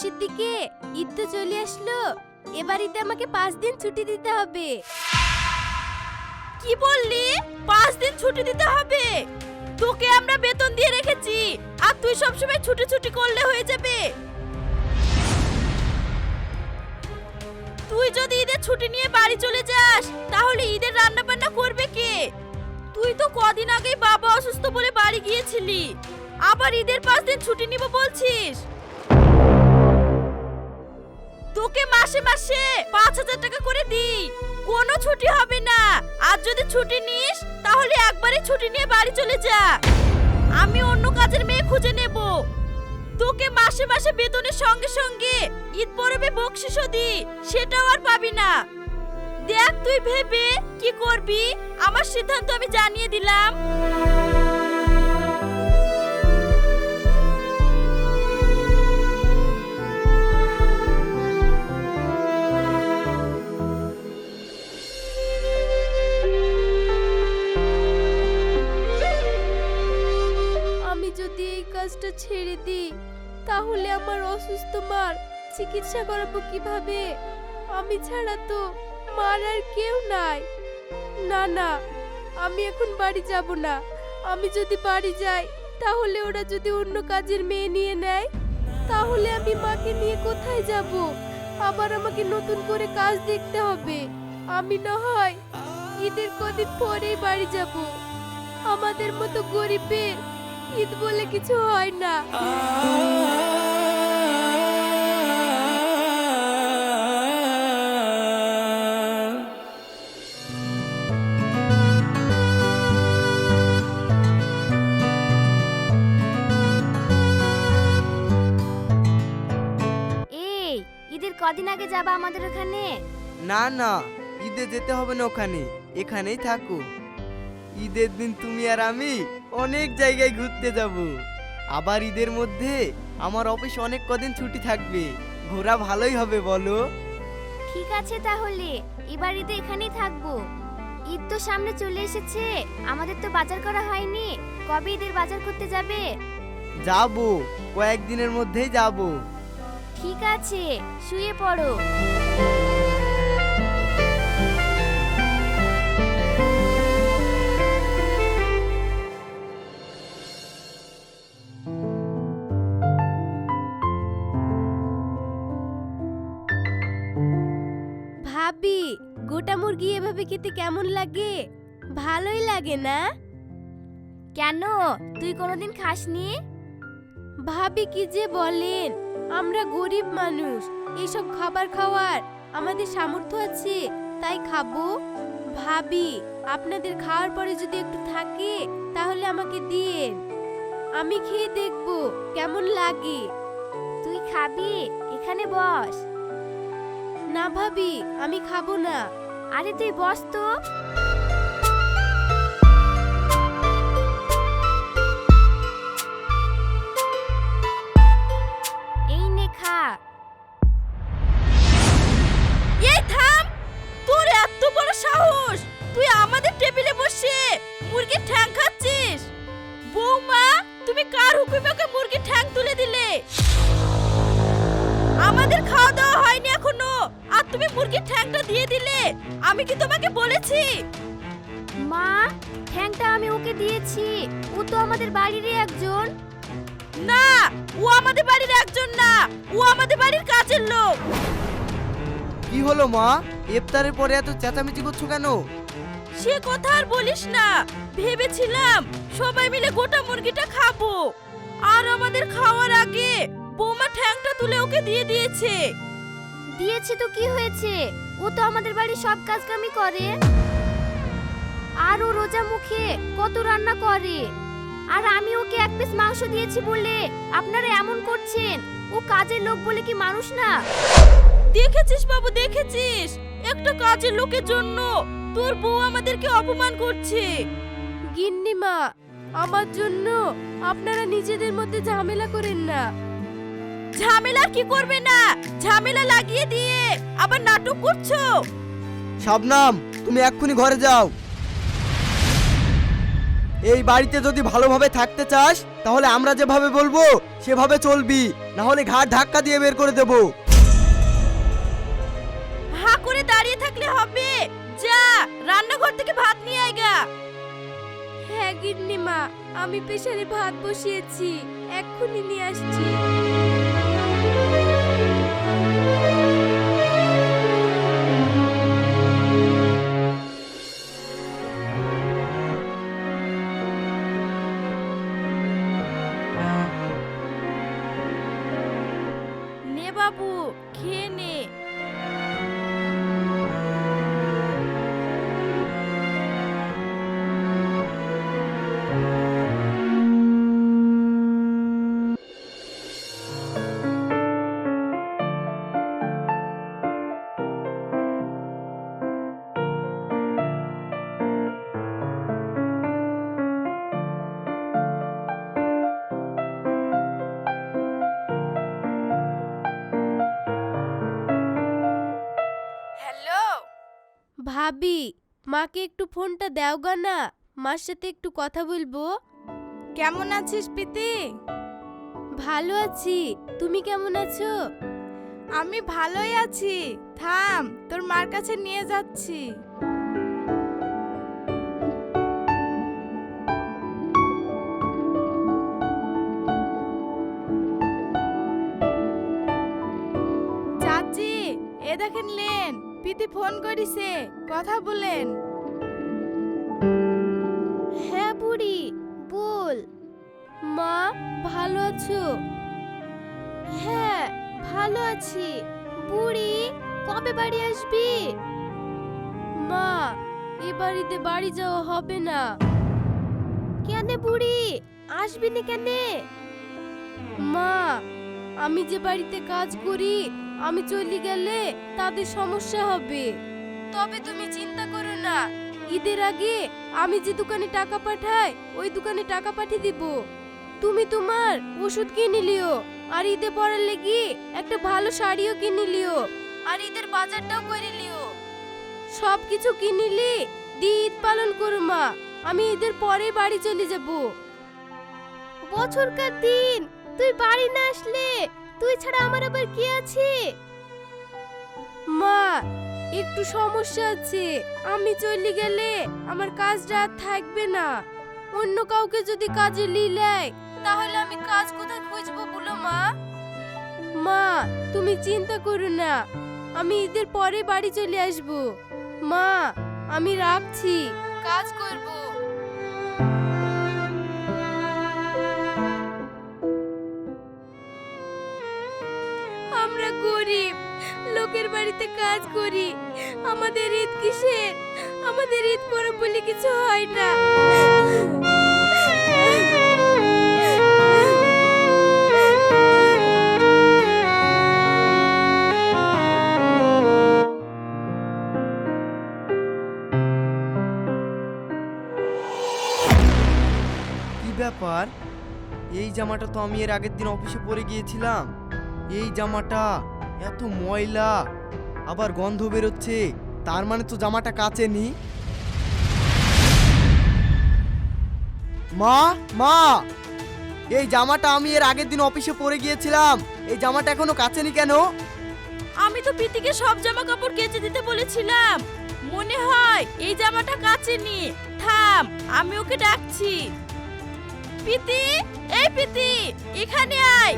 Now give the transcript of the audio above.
শেষের দিকে ঈদ তো চলে আসলো। এবার ঈদে আমাকে পাঁচ দিন ছুটি দিতে হবে। কি বললি? পাঁচ দিন ছুটি দিতে হবে? তোকে আমরা বেতন দিয়ে রেখেছি, আর তুই সবসময় ছুটি ছুটি করলে হয়ে যাবে। তুই যদি ঈদের ছুটি নিয়ে বাড়ি চলে যাস, তাহলে ঈদের রান্না বান্না করবে কে? তুই তো কদিন আগেই বাবা অসুস্থ বলে বাড়ি গিয়েছিলি। আবার ঈদের পাঁচ দিন ছুটি নিব বলছিস? তোকে মাসে মাসে পাঁচ হাজার টাকা করে দিই। কোনো ছুটি হবে না। আর যদি ছুটি নিস, তাহলে একবারে ছুটি নিয়ে বাড়ি চলে যা। আমি অন্য কাজের মেয়ে খুঁজে নেব। তোকে মাসে মাসে বেতনের সঙ্গে সঙ্গে ঈদ পরবে বকশিসও দি, সেটাও আর পাবি না। দেখ তুই ভেবে কি করবি? আমার সিদ্ধান্ত আমি জানিয়ে দিলাম। ছেড়ে দিই। তাহলে আমার অসুস্থ মার চিকিৎসা করাবো কীভাবে? আমি ছাড়া তো মার আর কেউ নাই। না না, আমি এখন বাড়ি যাব না। আমি যদি বাড়ি যাই, তাহলে ওরা যদি অন্য কাজের মেয়ে নিয়ে নেয়, তাহলে আমি মাকে নিয়ে কোথায় যাব? আবার আমাকে নতুন করে কাজ দেখতে হবে। আমি না হয় ঈদের কদিন পরেই বাড়ি যাব। আমাদের মতো গরিবের ঈদ বলে কিছু হয় না। এই ঈদের কদিন আগে যাবা আমাদের ওখানে? না না ঈদে যেতে হবে না ওখানে এখানেই থাকো। ঈদের দিন তুমি আর আমি অনেক জায়গায় ঘুরতে যাব। আবার ঈদের মধ্যে আমার অফিস অনেক কদিন ছুটি থাকবে। ঘোরা ভালোই হবে বলো। ঠিক আছে তাহলে এবার ঈদে এখানেই থাকব। ঈদ তো সামনে চলে এসেছে আমাদের তো বাজার করা হয়নি। কবে ঈদের বাজার করতে যাবে? যাব কয়েকদিনের মধ্যেই যাব। ঠিক আছে শুয়ে পড়ো। ভাবি গোটা মুরগি এভাবে খেতে কেমন লাগে? ভালোই লাগে না? কেন? তুই কোনোদিন খাসনি? ভাবি কি যে বলেন? আমরা গরিব মানুষ এইসব খাবার খাওয়ার আমাদের সামর্থ্য আছে তাই খাব। ভাবি আপনাদের খাওয়ার পরে যদি একটু থাকে তাহলে আমাকে দিয়েন। আমি খেয়ে দেখব কেমন লাগে? তুই খাবি এখানে বস। না ভাবি, আমি খাব না। আরে তুই বস তো। তোর বড় সাহস। তুই আমাদের টেবিলে বসে মুরগির ঠ্যাং খাচ্ছিস। তুমি কার মুরগির ঠ্যাং তুলে দিলে? আমাদের খাওয়া দাওয়া হয়নি এখনও। তুমি মুরগির ঠ্যাংটা দিয়ে দিলে। আমি কি তোমাকে বলেছি? মা ঠ্যাংটা আমি ওকে দিয়েছি। ও তো আমাদের বাড়িরই একজন। না ও আমাদের বাড়ির একজন না। ও আমাদের বাড়ির কাজের লোক। কি হলো মা? ইফতারের পরে এত চেঁচামেচি করছ কেন? সে কথা আর বলিস না। ভেবেছিলাম সবাই মিলে গোটা মুরগিটা খাব। আর আমাদের খাওয়ার আগে বৌমা ঠ্যাংটা তুলে ওকে দিয়ে দিয়েছে। দিয়েছে তো কি হয়েছে? ও তো আমাদের বাড়ির সব কাজ কামই করে। আর ও রোজা মুখে কত রান্না করে। আর আমি ওকে এক পিস মাংস দিয়েছি বলে আপনারা এমন করছেন? ও কাজের লোক বলে কি মানুষ না? দেখেছিস বাবু দেখেছিস? একটা কাজের লোকের জন্য তোর বউ আমাদেরকে অপমান করছে। গিন্নিমা আমার জন্য আপনারা নিজেদের মধ্যে ঝামেলা করেন না। ঝামেলা কি করবে না? ঝামেলা লাগিয়ে দিয়ে আবার নাটক করছ? শবনাম তুমি এক্ষুনি ঘরে যাও। এই বাড়িতে যদি ভালোভাবে থাকতে চাস তাহলে আমরা যেভাবে বলব সেভাবে চলবি। না হলে ঘাট ধাক্কা দিয়ে বের করে দেবো। হা করে দাঁড়িয়ে থাকলে হবে। যা রান্নাঘর থেকে ভাত নিয়ে আয়গা হ্যাঁ গিন্নিমা আমি প্রেশারে ভাত বসিয়েছি। এক্ষুনি নিয়ে আসছি। বাবু খেয়ে নে। ভাবি মাকে একটু ফোনটা দাও গা না মার সাথে একটু কথা বলব। কেমন আছিস প্রীতি? ভালো আছি তুমি কেমন আছো? আমি ভালোই আছি থাম তোর মার কাছে নিয়ে যাচ্ছি। চাচি এ দেখেন লেন। পিতি ফোন করিছে। কথা বলেন। হ্যাঁ বুড়ি, বল। মা, ভালো আছো? হ্যাঁ ভালো আছি। বুড়ি, কবে বাড়ি আসবি? মা, এ বাড়িতে বাড়ি যাওয়া হবে না। কেন বুড়ি, আসবি না কেন? মা, আমি যে বাড়িতে কাজ করি আমি চলে গেলে তাদের সমস্যা হবে। তবে তুমি চিন্তা করো না। ঈদের আগে আমি যে দোকানে টাকা পাঠাই, ওই দোকানে টাকা পাঠিয়ে দিব। তুমি তোমার ওষুধ কিনে লিও, আর ঈদে পরার লেগে একটা ভালো শাড়িও কিনে লিও, আর ঈদের বাজারটাও করে লিও। সব কিছু কিনিলি দিয়ে ঈদ পালন করো মা, আমি ঈদের পরে বাড়ি চলে যাব। বছরকার দিন, তুই বাড়ি না আসলে তুই ছাড়া আমার আবার কি আছে? মা, একটু সমস্যা আছে। আমি চলে গেলে আমার কাজটা আর থাকবে না। অন্য কাউকে যদি কাজে লিলাই তাহলে আমি কাজ কোথায় খুঁজবো বলো মা? মা, তুমি চিন্তা করো না। আমি ঈদের পরে বাড়ি চলে আসব। মা, আমি রাখছি। কাজ করব। বাড়িতে কাজ করি। আমাদের ঈদ কিসের? আমাদের ঈদ পরব বলে কিছু হয় না। কি ব্যাপার? এই জামাটা তো আমি এর আগের দিন অফিসে পরে গিয়েছিলাম। এই জামাটা এত ময়লা। আবার গন্ধ বেরোচ্ছে। তার মানে তো জামাটা কাচেনি মা মা! এই জামাটা আমি এর আগের দিন অফিসে পরে গিয়েছিলাম। এই জামাটা এখনও কাচেনি কেন? আমি তো প্রীতিকে সব জামা কাপড় কেচে দিতে বলেছিলাম। মনে হয় এই জামাটা কাচেনি থাম, আমি ওকে ডাকছি। প্রীতি, এই প্রীতি, এখানে আয়।